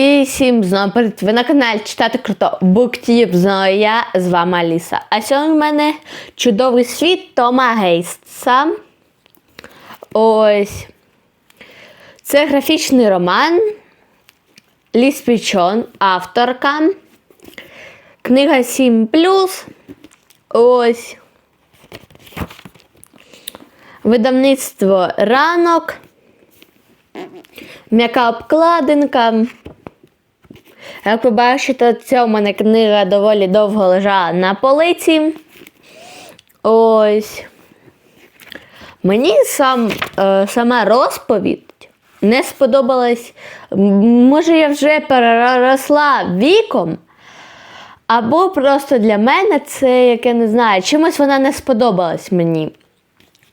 І всім знову привіт! Ви на каналі Читати Круто Буктіп. Знову я з вами Аліса. А сьогодні в мене чудовий світ Тома Гейстса. Ось. Це графічний роман. Ліс Пічон, авторка. Книга 7. Ось. Видавництво ранок. М'яка обкладинка. Як ви бачите, ця у мене книга доволі довго лежала на полиці. Ось. Мені сам, е, сама розповідь не сподобалась. Може, я вже переросла віком. Або просто для мене це, як я не знаю, чимось вона не сподобалась мені.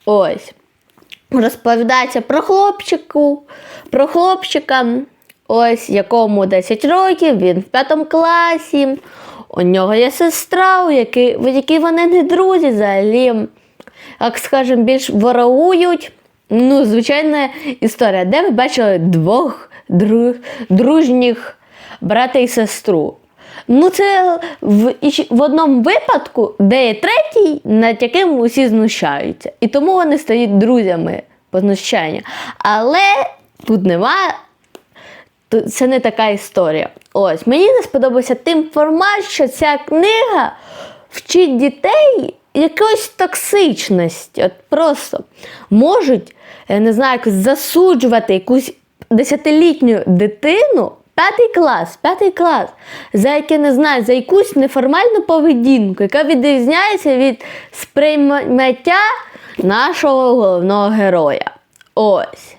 Ось. Розповідається про хлопчику, про хлопчика, ось якому 10 років, він в п'ятому класі. У нього є сестра, у якій, в якій вони не друзі взагалі, як скажемо, більш ворогують. Ну, звичайна історія, де ви бачили двох дру, дружніх брата і сестру. Ну, це в, в одному випадку, де є третій, над яким усі знущаються. І тому вони стають друзями по знущанню. Але тут нема. Це не така історія. Ось, мені не сподобався тим формат, що ця книга вчить дітей якоїсь токсичності. От просто можуть, я не знаю, якось засуджувати якусь десятилітню дитину. П'ятий клас, п'ятий клас, за яке не знаю, за якусь неформальну поведінку, яка відрізняється від сприйняття нашого головного героя. Ось.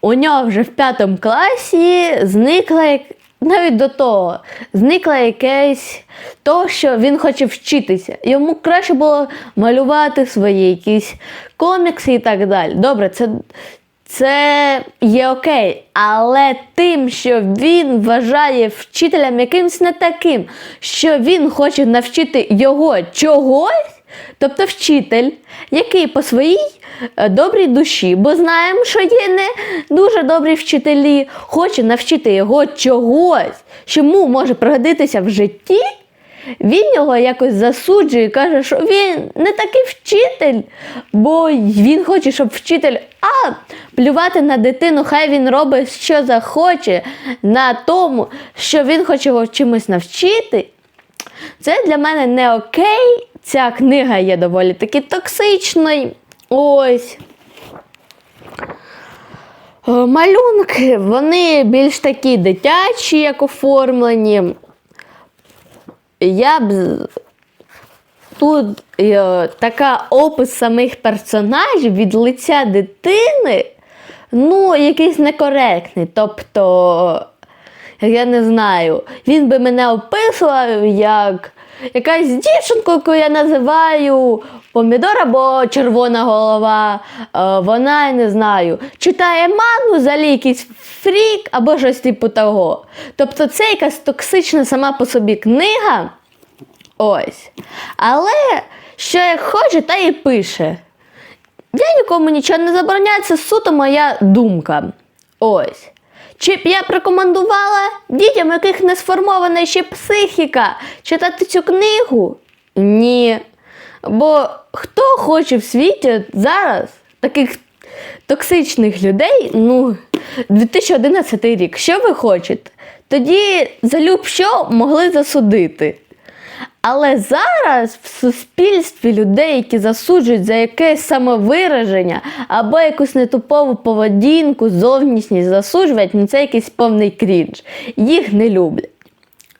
У нього вже в п'ятому класі зникла навіть до того, зникла якесь то, що він хоче вчитися. Йому краще було малювати свої якісь комікси і так далі. Добре, це, це є окей, але тим, що він вважає вчителем якимсь не таким, що він хоче навчити його чогось. Тобто вчитель, який по своїй е, добрій душі, бо знаємо, що є не дуже добрі вчителі, хоче навчити його чогось, що йому може пригодитися в житті, він його якось засуджує і каже, що він не такий вчитель, бо він хоче, щоб вчитель а плювати на дитину, хай він робить, що захоче, на тому, що він хоче його чимось навчити. Це для мене не окей. Ця книга є доволі таки токсичною. Ось. Е, Малюнки, вони більш такі дитячі, як оформлені. Я б тут е, така опис самих персонажів від лиця дитини, ну, якийсь некоректний. Тобто, я не знаю, він би мене описував як якась дівчинка, яку я називаю помідор або червона голова. Е, Вона, я не знаю, читає ману, взагалі якийсь фрік або щось типу того. Тобто це якась токсична сама по собі книга. Ось. Але що як хоче, та і пише. Я нікому нічого не забороняю, це суто моя думка. Ось. Чи б я б рекомендувала дітям, яких не сформована ще психіка, читати цю книгу? Ні. Бо хто хоче в світі зараз таких токсичних людей, ну, 2011 рік, що ви хочете? Тоді за люб що могли засудити. Але зараз в суспільстві людей, які засуджують за якесь самовираження або якусь нетупову поведінку, зовнішність засуджують, ну це якийсь повний крінж. Їх не люблять.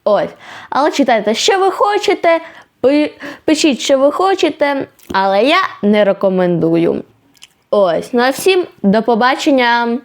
Ось. Але читайте, що ви хочете, пишіть, що ви хочете, але я не рекомендую. Ось. Ну а всім до побачення!